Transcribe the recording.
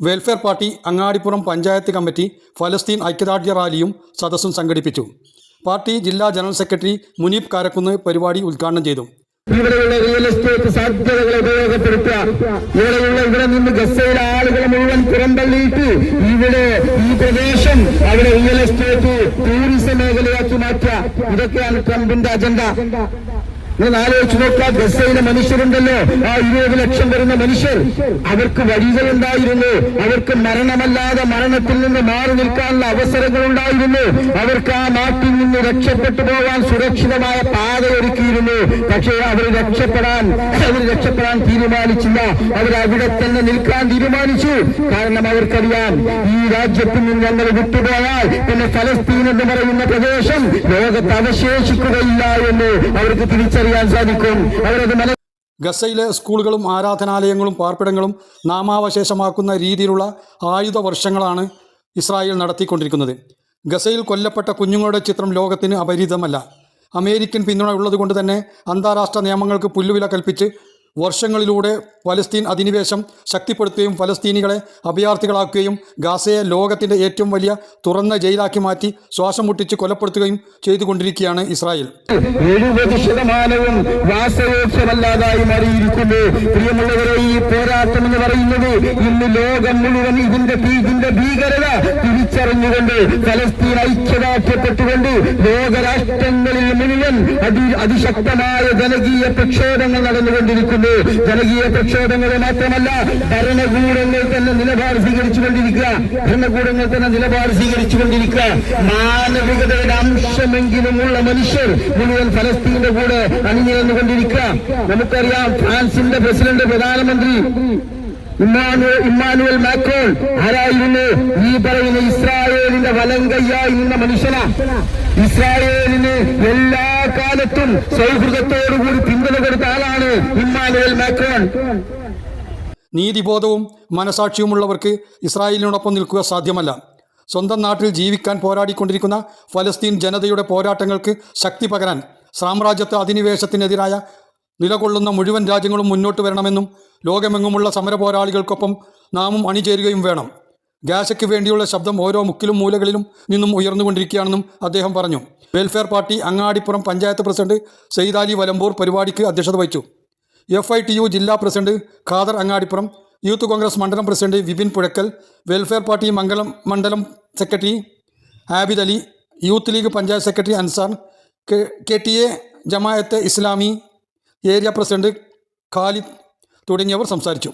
Welfare Party Angadipuram panchayat committee ഫലസ്തീൻ ഐക്യദാർഢ്യ റാലിയും സദസ്സും സംഘടിപ്പിച്ചു. പാർട്ടി ജില്ലാ ജനറൽ സെക്രട്ടറി മുനീബ് കാരക്കുന്ന് പരിപാടി ഉദ്ഘാടനം ചെയ്തു. ഇവിടെയുള്ള റിയൽ എസ്റ്റേറ്റ് സാധ്യതകളെ ഉപയോഗപ്പെടുത്തുക. ഇവിടെയുള്ള ഇവിടെ നിന്ന് ഗസ്സയിലെ ആളുകളെ മുഴുവൻ പുറന്തള്ളിയിട്ട് ഇവിടെ ഈ പ്രദേശം അവിടെ റിയൽ എസ്റ്റേറ്റ് ടൂറിസം മേഖലയാക്കി മാറ്റുക. ഇതൊക്കെയാണ് ട്രംപിന്റെ അജണ്ട നിങ്ങൾ ആലോചിച്ച് നോക്കുക ഗസയിലെ മനുഷ്യരുണ്ടല്ലോ. ആ ഇരുപത് ലക്ഷം വരുന്ന മനുഷ്യർ അവർക്ക് വഴികളുണ്ടായിരുന്നു. അവർക്ക് മരണമല്ലാതെ മരണത്തിൽ നിന്ന് മാറി നിൽക്കാനുള്ള അവസരങ്ങൾ ഉണ്ടായിരുന്നു അവർക്ക് ആ നാട്ടിൽ നിന്ന് രക്ഷപ്പെട്ടു പോകാൻ സുരക്ഷിതമായ പാത ഒരുക്കിയിരുന്നു പക്ഷേ അവർ രക്ഷപ്പെടാൻ അവർ രക്ഷപ്പെടാൻ തീരുമാനിച്ചില്ല. അവർ അവിടെ തന്നെ നിൽക്കാൻ തീരുമാനിച്ചു. കാരണം അവർക്കറിയാം ഈ രാജ്യത്തിൽ നിന്ന് ഞങ്ങൾ വിട്ടുപോയാൽ പിന്നെ ഫലസ്തീൻ എന്ന് പറയുന്ന പ്രദേശം ലോകത്ത് അവശേഷിക്കുകയില്ല എന്ന് അവർക്ക് തിരിച്ചറിയാൻ സാധിക്കും. അവരത് മന ഗസയിലെ സ്കൂളുകളും ആരാധനാലയങ്ങളും പാർപ്പിടങ്ങളും നാമാവശേഷമാക്കുന്ന രീതിയിലുള്ള ആയുധ വർഷങ്ങളാണ് ഇസ്രായേൽ നടത്തിക്കൊണ്ടിരിക്കുന്നത്. ഗസയിൽ കൊല്ലപ്പെട്ട കുഞ്ഞുങ്ങളുടെ ചിത്രം ലോകത്തിന് അപരിചിതമല്ല. അമേരിക്കൻ പിന്തുണ ഉള്ളതുകൊണ്ട് തന്നെ അന്താരാഷ്ട്ര നിയമങ്ങൾക്ക് പുല്ലുവില കൽപ്പിച്ച് വർഷങ്ങളിലൂടെ പലസ്തീൻ അധിനിവേശം ശക്തിപ്പെടുത്തുകയും ഫലസ്തീനികളെ അഭയാർത്ഥികളാക്കുകയും ഗാസയെ ലോകത്തിന്റെ ഏറ്റവും വലിയ തുറന്ന ജയിലാക്കി മാറ്റി ശ്വാസം മുട്ടിച്ച് കൊലപ്പെടുത്തുകയും ചെയ്തുകൊണ്ടിരിക്കുകയാണ് ഇസ്രായേൽ. എഴുപത് ശതമാനവും വാസയോഗ്യമല്ലാതായി മാറിയിരിക്കുന്നു. ഈ പോരാട്ടം എന്ന് പറയുന്നത് ലോകം മുഴുവൻ ഇതിന്റെ തിരിച്ചറിഞ്ഞുകൊണ്ട് ഐക്യദാർഢ്യപ്പെട്ടുകൊണ്ട് ലോകരാഷ്ട്രങ്ങളിൽ മുഴുവൻ അതി അതിശക്തമായ ജനകീയ പ്രക്ഷോഭങ്ങൾ നടന്നുകൊണ്ടിരിക്കുന്നു. ജനകീയ പ്രക്ഷോഭങ്ങൾ മാത്രമല്ല ഭരണകൂടങ്ങൾ തന്നെ നിലപാട് സ്വീകരിച്ചുകൊണ്ടിരിക്കുക. ഭരണകൂടങ്ങൾ തന്നെ നിലപാട് സ്വീകരിച്ചുകൊണ്ടിരിക്കുക. മാനവികതയുടെ അംശമെങ്കിലുമുള്ള മനുഷ്യർ മുഴുവൻ ഫലസ്തീന്റെ കൂടെ അണിഞ്ഞിരുന്നുകൊണ്ടിരിക്കുക നമുക്കറിയാം ഫ്രാൻസിന്റെ പ്രസിഡന്റ് പ്രധാനമന്ത്രി ഇമ്മാനുവൽ മാക്രോൺ ആരായിരുന്നു? ഈ പറയുന്ന ഇസ്രായേലിന്റെ വലം കയ്യായി നിന്ന മനുഷ്യനാ. ഇസ്രായേലിന് എല്ലാ കാലത്തും സൗഹൃദത്തോടുകൂടി പിന്തുണ കൊടുത്ത ആളാണ് ഇമ്മാനുവൽ മാക്രോൺ. നീതിബോധവും മനസാക്ഷിയുമുള്ളവർക്ക് ഇസ്രായേലിനോടൊപ്പം നിൽക്കുക സാധ്യമല്ല. സ്വന്തം നാട്ടിൽ ജീവിക്കാൻ പോരാടിക്കൊണ്ടിരിക്കുന്ന ഫലസ്തീൻ ജനതയുടെ പോരാട്ടങ്ങൾക്ക് ശക്തി പകരാൻ സാമ്രാജ്യത്വ അധിനിവേശത്തിനെതിരായ നിലകൊള്ളുന്ന മുഴുവൻ രാജ്യങ്ങളും മുന്നോട്ട് വരണമെന്നും ലോകമെങ്ങുമുള്ള സമരപോരാളികൾക്കൊപ്പം നാമും അണിചേരുകയും വേണം. ഗാസയ്ക്ക് വേണ്ടിയുള്ള ശബ്ദം ഓരോ മുക്കിലും മൂലകളിലും നിന്നും ഉയർന്നുകൊണ്ടിരിക്കുകയാണെന്നും അദ്ദേഹം പറഞ്ഞു. Welfare Party Angadipuram panchayat president Saithali Valambur പരിപാടിക്ക് അധ്യക്ഷത വഹിച്ചു. എഫ് ഐ ടി യു ജില്ലാ president Khader Angadipuram Youth Congress മണ്ഡലം president Vipin Puzhakkal Welfare Party Mangalam മണ്ഡലം secretary Abid Ali Youth League panchayat secretary Ansar K T A Jamaat-e Islami area president Khalid തുടങ്ങിയവർ സംസാരിച്ചു.